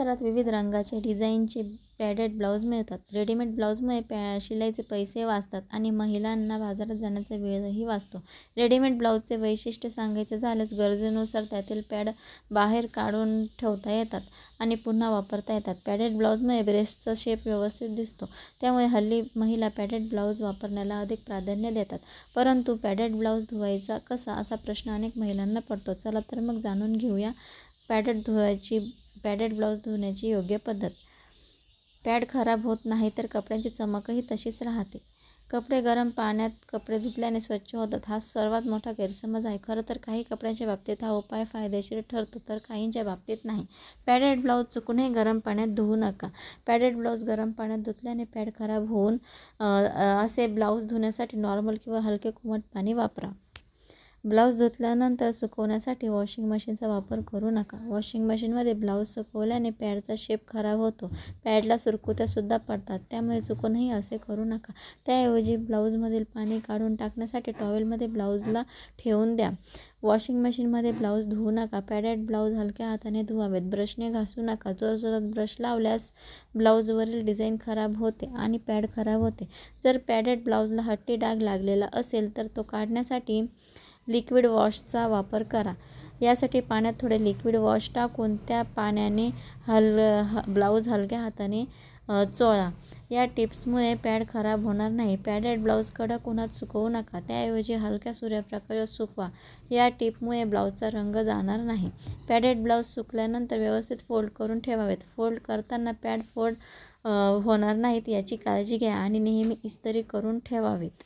बाजारात विविध रंगाचे डिझाईनचे पॅडेड ब्लाऊज मिळतात. रेडीमेड ब्लाऊजमुळे पॅ शिलाईचे पैसे वाचतात आणि महिलांना बाजारात जाण्याचा वेळही वाचतो. रेडीमेड ब्लाऊजचे वैशिष्ट्य सांगायचे झाल्यास गरजेनुसार त्यातील पॅड बाहेर काढून ठेवता येतात आणि पुन्हा वापरता येतात. पॅडेड ब्लाऊजमुळे ब्रेस्टचा शेप व्यवस्थित दिसतो. त्यामुळे हल्ली महिला पॅडेड ब्लाऊज वापरण्याला अधिक प्राधान्य देतात. परंतु पॅडेड ब्लाऊज धुवायचा कसा? असा प्रश्न अनेक महिलांना पडतो. चला तर मग जाणून घेऊया. पॅडेड धुवायची पॅडेड ब्लाऊज धुण्याची योग्य पद्धत. पॅड खराब होत नाही तर कपड्यांची चमकही तशीच राहते. कपडे गरम पाण्यात कपडे धुतल्याने स्वच्छ होतात. हा सर्वात मोठा गैरसमज आहे. खरं तर काही कपड्यांच्या बाबतीत हा उपाय फायदेशीर ठरतो तर काहींच्या बाबतीत नाही. पॅडेड ब्लाऊज चुकूनही गरम पाण्यात धुवू नका. पॅडेड ब्लाऊज गरम पाण्यात धुतल्याने पॅड खराब होऊन असे ब्लाऊज धुण्यासाठी नॉर्मल किंवा हलके कोमट पाणी वापरा. ब्लाऊज धुतल्यानंतर सुकवण्यासाठी वॉशिंग मशीनचा वापर करू नका. वॉशिंग मशीनमध्ये ब्लाऊज सुकवल्याने पॅडचा शेप खराब होतो. पॅडला सुरकुत्यासुद्धा पडतात. त्यामुळे चुकूनही असे करू नका. त्याऐवजी ब्लाऊजमधील पाणी काढून टाकण्यासाठी टॉवेलमध्ये ब्लाऊजला ठेवून द्या. वॉशिंग मशीनमध्ये ब्लाऊज धुवू नका. पॅडेड ब्लाऊज हलक्या हाताने धुवावेत. ब्रशने घासू नका. जोरजोरात ब्रश लावल्यास ब्लाऊजवरील डिझाईन खराब होते आणि पॅड खराब होते. जर पॅडेड ब्लाऊजला हट्टी डाग लागलेला असेल तर तो काढण्यासाठी लिक्विड वॉशचा वापर करा. यासाठी पाण्यात थोडे लिक्विड वॉश टाकून त्या पाण्याने हल ह ब्लाऊज हलक्या हाताने चोळा. या टिप्समुळे पॅड खराब होणार नाही. पॅडेड ब्लाऊज कडक उन्हात सुकवू नका. त्याऐवजी हलक्या सूर्यप्रकाशात सुकवा. या टिपमुळे ब्लाऊजचा रंग जाणार नाही. पॅडेड ब्लाऊज सुकल्यानंतर व्यवस्थित फोल्ड करून ठेवावेत. फोल्ड करताना पॅड फोल्ड होणार नाहीत याची काळजी घ्या आणि नेहमी इस्त्री करून ठेवावीत.